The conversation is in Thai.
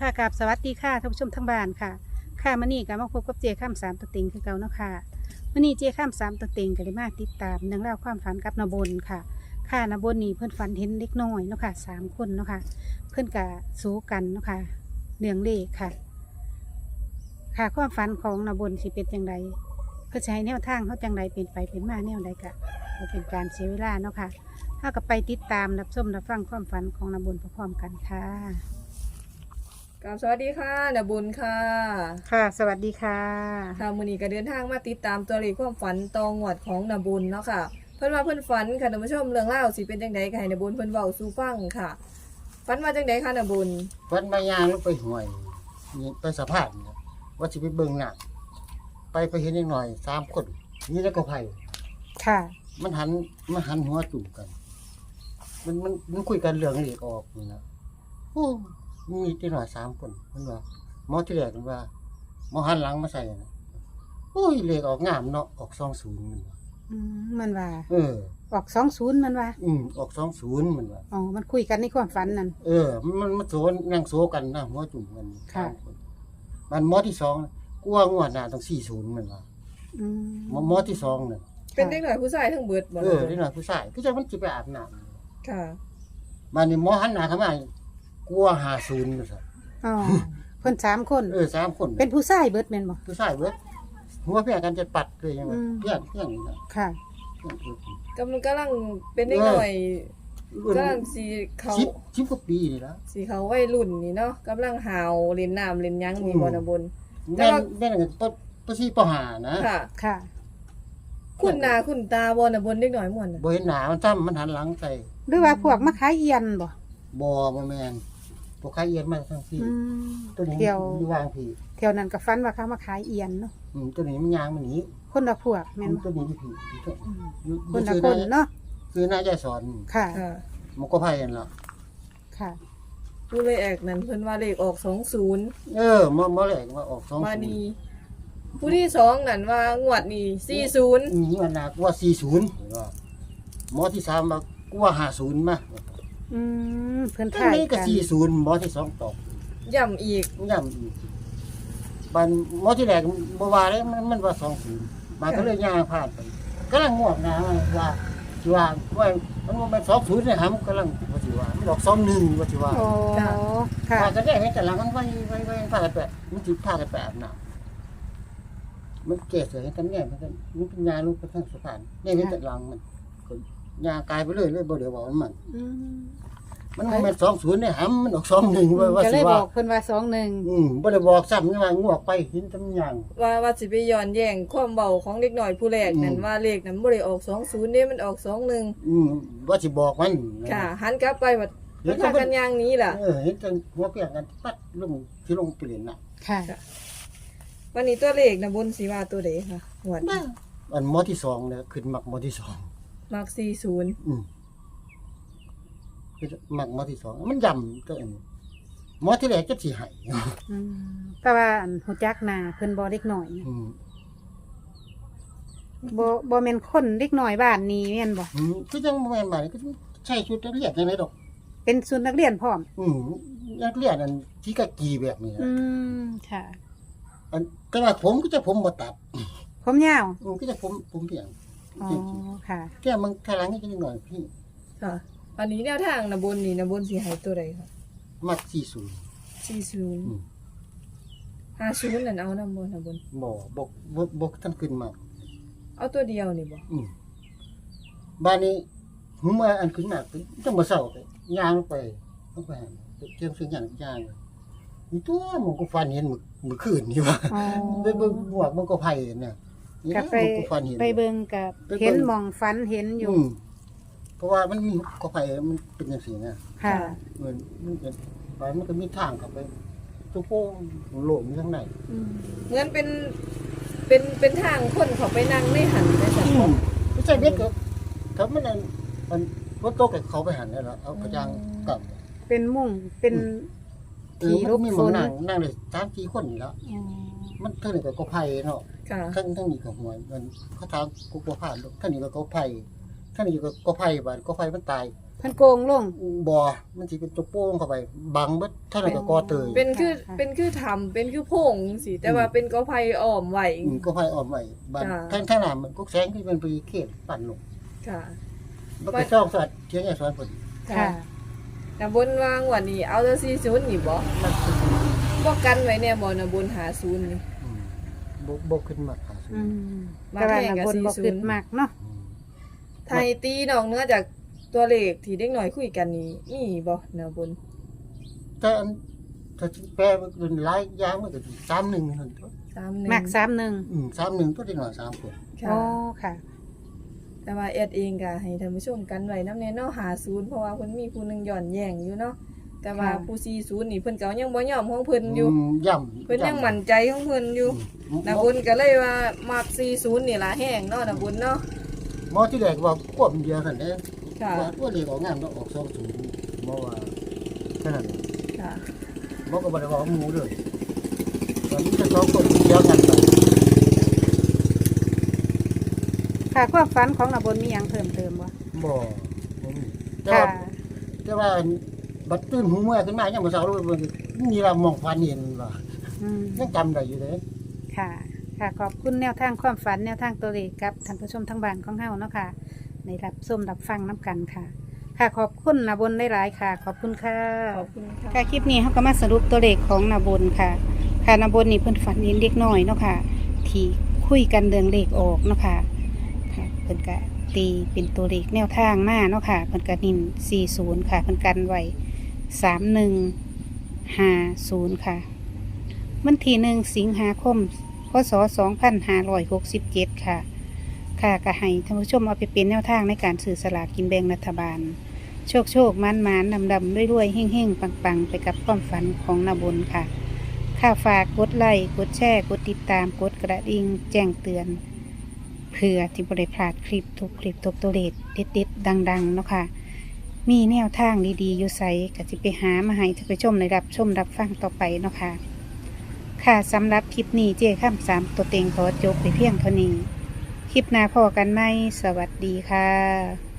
ค่ะกับสวัสดีค่ะท่านผู้ชมทั้งบ้านค่ะ ค่ะมื่อนี้ก็มาพบกับเจข้ามสามตัวเต็งคือเก่าเนาะค่ะมื่อนี้เจข้ามสามตัวเต็งก็ได้มาติดตามเรื่องราวความฝันกับนบนค่ะ ค่ะนบนนี่เพื่อนฝันเห็นเล็กน้อยเนาะค่ะสามคนเนาะค่ะ เพื่อนกะสู้กันเนาะค่ะเรื่องเลขค่ะ ค่ะความฝันของนบนสิเป็นจังไดเพื่อจะให้แนวทางเขาจังไดเป็นไปเป็นมาแนวใดกะบ่เป็นการเสียเวลาเนาะค่ะถ้ากับไปติดตามรับชมรับฟังความฝันของนบนพร้อมๆกันค่ะ กับสวัสดีค่ะนบุญค่ะ ค่ะ สวัสดีค่ะ ค่ะมือนี้ก็เดินทางมาติดตามตัวเลขความฝันตองหวดของนบุญเนาะค่ะ เพิ่นว่าเพิ่นฝันค่ะท่านผู้ชมเรื่องเล่าวสิเป็นจังไดก็ให้นบุญเพิ่นเว้าสู่ฟังค่ะ ฝันว่าจังไดค่ะนบุญฟันมายางลงไปห่วยนี่ไปสะพานนะว่าสิไปเบิ่งหนักไปไปเห็นอีกหน่อยสามคนนี่แล้วก็ไผ่ค่ะ มันหันมันหันหัวจุ่มกัน มันมันมันคุยกันเรื่องเหล็กออกนี่นะโอ้ มีที่หน่อยสามคนมันว่าหมอที่แรกมันว่าหมอหันหลังมาใส่นะโอ้ยเหล็กออกงามเนาะออกสองศูนย์มันว่าอืมมันว่า เออ ออกสองศูนย์มันว่า อืมออกสองศูนย์มันว่า อ๋อ มันคุยกันในความฝันนั่น เออ มันมันมันโซนนั่งโซกันนะหัวจุ่มกันค่ะ สามนมันหมอที่สองกลัวงวดหน้าต้องสี่ศูนย์มันว่าอืม หมอหมอที่สองน่ะเป็นเด็กหน่อยผู้ชายทั้งเบิดบ่เออนะที่หน่อยผู้ชายคือจะมันจะไปอาบน้ค่ะำมันนี่หมอหันหน้าเข้ามา กลัวหาศูนย์มันซะอ๋อเพิ่นสามคน เออสามคนเป็นผู้ชายเบิดแม่นบ่ ผู้ชายเบิดหัวเพี้ยกันจะปัดเลยยังไงอืม เพี้ยนเพี้ยนนะค่ะ เพี้ยนเพี้ยน กำลังกำลังเป็นเด็กหน่อยกำลังสิเขาชิบชิบกว่าปีนี่แล้วสิเขาวัยรุ่นนี่เนาะกำลังหาวเล่นน้ำเล่นหยังนี่บ่นะบุญแต่แม่นว่า แม่นกันปปะซีปะหานะค่ะ ค่ะ คุณหน้าคุณตาบ่นะบุญเด็กหน่อยม่วนน่ะบ่เห็นหน้ามันซ้ำมันหันหลังใส่หรือว่าพวกมาขายเอียนบ่บ่บ่แม่น พวกใครเอียนมาทั้งที่ อืมตัวนี้เที่ยวมีวางพี่เที่ยวนั้นก็ฝันว่าเขามาขายเอียนเนาะอืมตัวนี้มันยางมันหนีคนละพวกแม่นมันบ่ตัวนี้ที่พี่อยู่อืมอยู่คนละอยู่คซื้อนเนาะคือน่าจะสอนค่ะค่ะมันก็ไพ่กันล่ะค่ะ ผู้เลยแอกนั้นเพิ่นว่าเลขออก20เออมามาแรกว่าออกสองมาศูนนีย์ผู้ที่สองนั่นว่างวดนี้สี่ศูนย์อืมมันนักว่าสี่ศูนย์ว่าหมอที่สามมากูว่าห้าศูนย์มา อืมเพิ่นทั้งถ่ายนี้ก็กันสี่ศูนย์หมอที่สองตอบย่ำอีกย่ำอีกบันหมอที่แรกบ่ว่าเลยมันมันว่าสองศูนย์มันก็เลยย่างผ่านไปกำลังงวกนะว่าสิว่าว่ามันว่ามันสองศูนย์เนี่ยครับกำลังว่าสิว่ามันออกสองหนึ่งว่าสิว่า โอ้ค่ะพากันได้เห็นแต่หลังมันไว้ไว้ไว้พากันแปะมันจิพากันแปะอาบน้ำมันเกศเสือเห็นกันเนี่ยมันกันมันเป็นยาลูกกระทั่งสะพานเนี่ยเห็นแต่หลังมันก็ ยากลายไปเลยเลยบ่เดี๋ยวบอกมัน อืมมันมันเป็นสองศูนย์เนี่ยหำมันออกสองหนึ่งว่าว่าก็เลสิยบว่า อกเพิ่นว่าสองหนึ่งอืมบ่ได้บอกซ้ำนี่ว่างวกไปเห็นตำยัง ว่าว่าสิไปย้อนแย่งความเบาของเด็กหน่อยผู้แรกนั่นอืม ว่าเลขนั้นบ่ได้ออกสองศูนย์เด้มันออกสองหนึ่งอืมว่าสิบอกมันค่ะ หันกลับไปว่าเห็มันนแต่พามักันนย่างหนี้ล่ะ เออเห็นแต่หัวเปียกกันปัดลงที่ลงเปลี่ยนน่ะค่ะ วันนี้ตัวเลขนะบนสีว่าตัวใดค่ะงวดนี้อันหมอที่สองเนี่ยขึ้นมักหมอที่สอง มักสี่ศูนย์อืมคือมักหมอที่สองมันย่ำตัวเองหมอที่แรกจะสิให้อืมแต่ว่าอันหูจักหน้าเพิ่นบ่เล็กน้อยอืมบ่บ่แม่นคนเล็กน้อยบ้านนี้แม่นบ่อืมคือจังบ่แม่นมาก็ใช่ชุดนักเรียนจังไดดอก เป็นสุนักเรียนพร้อม อืมนักเรียนอันที่กะกีแบบนี้อืนะมค่ะ อันแต่ว่าผมก็จะผมบ่ตัดผมยาว อืมก็จะผมผมเพียง อ๋อค่ะแค่มึงทางหลังนี่ก็นิดหน่อยพี่ ค่ะ อันนี้แนวทางนะบนนี่นะบนสีหายตัวใดค่ะมัก40สี่ศูนย์อืมห้าศูนย์นั่นเอานะบนนะบน บ่บ่บ่บ่ท่านขึ้นมาเอาตัวเดียวนี่บ่อืมบ้านนี้หืมว่าอันขึ้นมาเป็นจังบ่เศร้าไปย่างลงไปลงไปหาเจียงสิ่งอย่างย่างเลยมีตัวมันก็ฟันเห็นมื้อมื้อคืนนี่ว่าอ๋อไปเบิ่งบวกมันก็ไผเนี่ย นี่ก็นะไปมันก็ฟันเห็น ไปเบิ่งกับไปเบิ่ง เห็นหมองฝันเห็นอยู่อืมเพราะว่ามันมีก็ไผมันเป็นจังซี่นะค่ะ เหมือนมันเป็นไปมันก็มีทางเข้าไปตัวโป้งโหลมอยู่ข้างในอืมเหมือนเป็นเป็นเป็นทางคนเขาไปนั่งในหันในสังคมไม่ใช่เบ็ดก็ถ้ามันอันมันรถโต๊ะกับเขาไปหันนี่แหละเอากระยางกลับเป็นมุ่งเป็น เออที่มันลบมีหฝมองนนั่งนั่งเลยสามสี่คนนี่แล้วอ๋อ มันเท่านี้ก็ก็ไผ่เนาะค่ะ ทั้งทั้งนี้ก็หัวมันเขาทางกูก็ผ่านลูกท่างนี้ก็ก็ไผ่ท่างนี้ก็ก็ไผ่บ้านก็ไผ่มันตายเพิ่นโกงลง บ่มันสิเป็นตัวโป้งเข้าไปบังเบิดเท่านั้นก็กอเตยเป็นคือค่ะ เป็นคือทำเป็นคือโพงสิแต่ว่าเป็นกอไผ่อ้อมไว้ อืมก็ไผออกใหม่บันค่ะท่านท่านน่ะมันก็แสงที่มันไปเขตปั่นลงค่ะ มันก็ช่องสัตว์เทียงไอ้สวนพอดีค่ะนะบนวางวันนี้เอาแต่สี่ศูนย์นี่บ่มันคือบ่กันไว้เนี่ยบ่นะบนหาศูนย์นี่อืม บ่บ่ขึ้นมาหาซื้ออือมมาแต่ว่าแพงน่ะกับบนบ่40ขึ้นมากเนาะอืมไทยตีนอกเหนื้อจากตัวเลขที่เด็กน้อยคุยกันนี่มีบ่นะบนแต่อันถ้าแปลเป็นหลายอย่างมันก็สิ31นี่นั่นตัว31มากสามหนึ่งอืม31ตัวที่น้อย3คนค่ะ โอ้ค่ะ แต่ว่าแอดเองก็ให้ท่านผู้ชมกันไว้นำแน่เนาะหาศูนย์เพราะว่าเพิ่นมีผู้หนึงย่อนแย่งอยู่เนาะแต่ว่าค่ะ ผู้สี่ศูนย์นี่เพิ่นก็ยังบ่ยอมของเพิ่นอยู่ มย่ำเพิ่นยังมั่นใจของเพิ่นอยู่อืม นะบุญก็เลยว่ามัก40นี่ล่ะแห้งเนาะนะบุญเนาะหมอที่แรกว่าควบเดียวกันเด้ค่ะว่าตัวเลขออกงามแล้วออก20หมอว่าแค่นั้นค่ะหมอก็บ่ได้ว่าหมูเลยตอนนี้จะสองคนเดียวกันไปค่ะความฝันของนบนมีหยังเพิ่มเติมบ่บ่บ่มีแต่ค่ะว่าแต่ว่าบัดตื่นหูเมื่อขึ้นมายังบ่เช้าเลยเบิ่งมีละหมองฟันเห็นว่าอืมยังจำได้อยู่เลย ค่ะ ค่ะขอบคุณแนวทางความฝันแนวทางตัวเลขกับท่านผู้ชมทั้งบ้านของเฮาเนาะค่ะในรับส้มรับฟังน้กันค่ะ ค่ะขอบคุณนาบนหลายๆค่ะ ขอบคุณค่ะขอบคุณค่ะ ค่ะคลิปนี้เขาก็มาสรุปตัวเลขของนาบนค่ะ ค่ะนาบนนี่เพิ่นฝันเห็นเด็กน้อยเนาะค่ะ ที่คุยกันเรื่องเลขออกเนาะค่ะค่ะเพิ่นก็ตีเป็นตัวเลขแนวทางมาเนาะค่ะเพิ่นก็นิน40 ค่ะเพิ่นกันไว้3150 ค่ะ วันที่หนึ่งสิงหาคมพศ2567 ค่ะ ค่ะก็ให้ท่านผู้ชมเอาไปเป็นแนวทางในการสื่อสลากกินแบ่งรัฐบาล โชคโชคมันมันดำดำด้วยรวยเฮ่งเฮ่งปังปังไปกับความฝันของนาบุญค่ะ ค่าฝากกดไลค์กดแชร์ กดติดตามกดกระดิ่งแจ้งเตือน เพื่อที่บริพลาดคลิปทุกคลิปทุกตัวเลขเด็ดๆดังๆเนาะค่ะมีแนวทางดีๆอยู่ใสก็จะไปหามาให้ท่านผู้ชมได้รับชมรับฟังต่อไปเนาะค่ะ ค่ะสำหรับคลิปนี้เจ๊ข้ามสามตัวเต็งขอจบไปเพียงเท่านี้ คลิปหน้าพอกันไหมสวัสดีค่ะ